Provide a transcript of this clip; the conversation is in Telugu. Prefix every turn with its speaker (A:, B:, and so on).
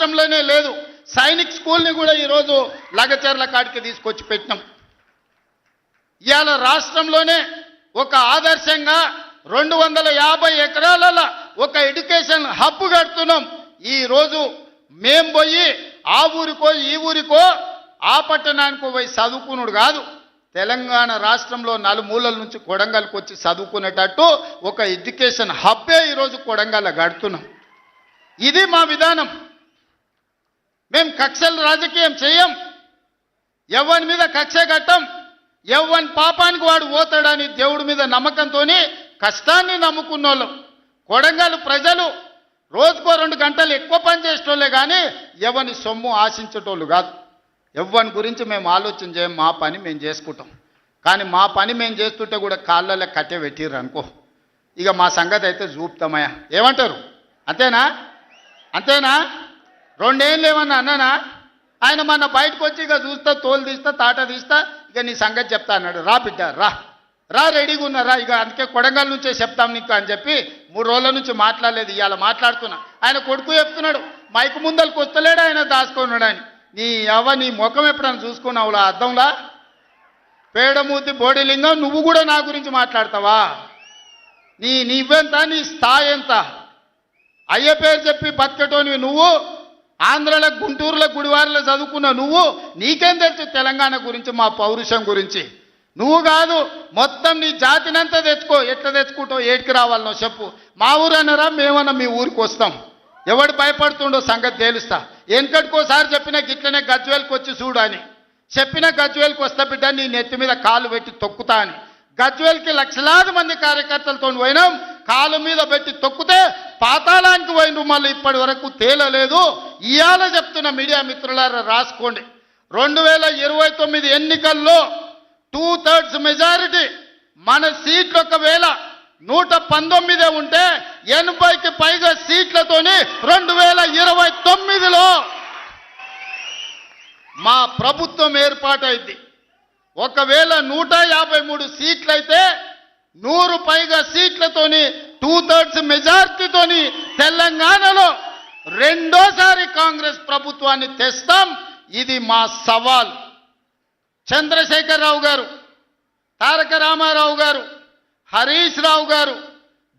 A: రాష్ట్రంలోనే లేదు. సైనిక్ స్కూల్ని కూడా ఈరోజు లగచర్ల కాడికి తీసుకొచ్చి పెట్టినాం. ఇవాళ రాష్ట్రంలోనే ఒక ఆదర్శంగా రెండు వందల యాభై ఎకరాలలో ఒక ఎడ్యుకేషన్ హబ్ కడుతున్నాం. ఈ రోజు మేం పోయి ఆ ఊరికో ఈ ఊరికో ఆ పట్టణానికో పోయి చదువుకునుడు కాదు. తెలంగాణ రాష్ట్రంలో నలుమూలల నుంచి కొడంగల్కి వచ్చి చదువుకునేటట్టు ఒక ఎడ్యుకేషన్ హబ్బే ఈరోజు కొడంగల్ కడుతున్నాం. ఇది మా విధానం. మేము కక్షలు రాజకీయం చేయం. ఎవరి మీద కక్ష కట్టం ఎవరి పాపానికి వాడు పోతాడని దేవుడి మీద నమ్మకంతో కష్టాన్ని నమ్ముకున్నోళ్ళం. కొడంగల్ ప్రజలు రోజుకో రెండు గంటలు ఎక్కువ పని చేసేటోళ్ళే కానీ ఎవరిని సొమ్ము ఆశించేటోళ్ళు కాదు. ఎవరి గురించి మేము ఆలోచన చేయం మా పని మేము చేసుకుంటాం. కానీ మా పని మేము చేస్తుంటే కూడా కాళ్ళలో కట్టె పెట్టిర్రు అనుకో. ఇక మా సంగతి అయితే చూపుతామయ్యా. ఏమంటారు? అంతేనా? అంతేనా? రెండేళ్ళు ఏమన్నా అన్నానా? ఆయన మన బయటకు వచ్చి ఇక చూస్తా తోలు తీస్తా తాట తీస్తా ఇక నీ సంగతి చెప్తా అన్నాడు. రా బిడ్డ రా. రా రెడీగా ఉన్నారా ఇక అందుకే కొడంగల్ నుంచే చెప్తాం నీకు అని చెప్పి మూడు రోజుల నుంచి మాట్లాడలేదు ఇవాళ మాట్లాడుతున్నా. ఆయన కొడుకు చెప్తున్నాడు మైకు ముందలకు వస్తలేడు ఆయన దాచుకున్నాడు అని. నీ అవ్వ నీ ముఖం ఎప్పుడైనా చూసుకున్నావులా? అర్థంలా? పేడమూతి బోడిలింగం నువ్వు కూడా నా గురించి మాట్లాడతావా? నీ నీవెంత నీ స్థాయి ఎంత? అయ్య పేరు చెప్పి బతికటోనివి నువ్వు ఆంధ్రలో గుంటూరులో గుడివారిలో చదువుకున్న నువ్వు నీకేం తెలుసు తెలంగాణ గురించి మా పౌరుషం గురించి? నువ్వు కాదు మొత్తం నీ జాతినంతా తెచ్చుకో. ఎట్లా తెచ్చుకుంటావు ఏడికి రావాలనో చెప్పు. మా ఊరు అన్నారా మేమన్నా మీ ఊరికి వస్తాం. ఎవడు భయపడుతుండో సంగతి తేలుస్తా. వెనకటికోసారి చెప్పిన గిట్లనే గజ్వేల్కి వచ్చి చూడు అని. చెప్పిన గజ్వేల్కి వస్తా బిడ్డ నీ నెత్తి మీద కాలు పెట్టి తొక్కుతా అని. గజ్వేల్కి లక్షలాది మంది కార్యకర్తలతో పోయినాం. కాలు మీద పెట్టి తొక్కితే పాతాళానికి పోయిండు మళ్ళీ ఇప్పటి వరకు తేలలేదు. ఇవాళ చెప్తున్న మీడియా మిత్రులారా రాసుకోండి. రెండు వేల ఇరవై తొమ్మిది ఎన్నికల్లో టూ థర్డ్స్ మెజారిటీ మన సీట్లు ఒకవేళ నూట పంతొమ్మిదే ఉంటే ఎనభైకి పైగా సీట్లతోని రెండు వేల ఇరవై తొమ్మిదిలో మా ప్రభుత్వం ఏర్పాటైంది. ఒకవేళ నూట యాభై మూడు సీట్లయితే నూరు పైగా సీట్లతోని టూ థర్డ్స్ మెజార్టీతోని తెలంగాణలో రెండోసారి కాంగ్రెస్ ప్రభుత్వాన్ని తెస్తాం ఇది మా సవాల్. చంద్రశేఖరరావు గారు తారక రామారావు గారు హరీష్ రావు గారు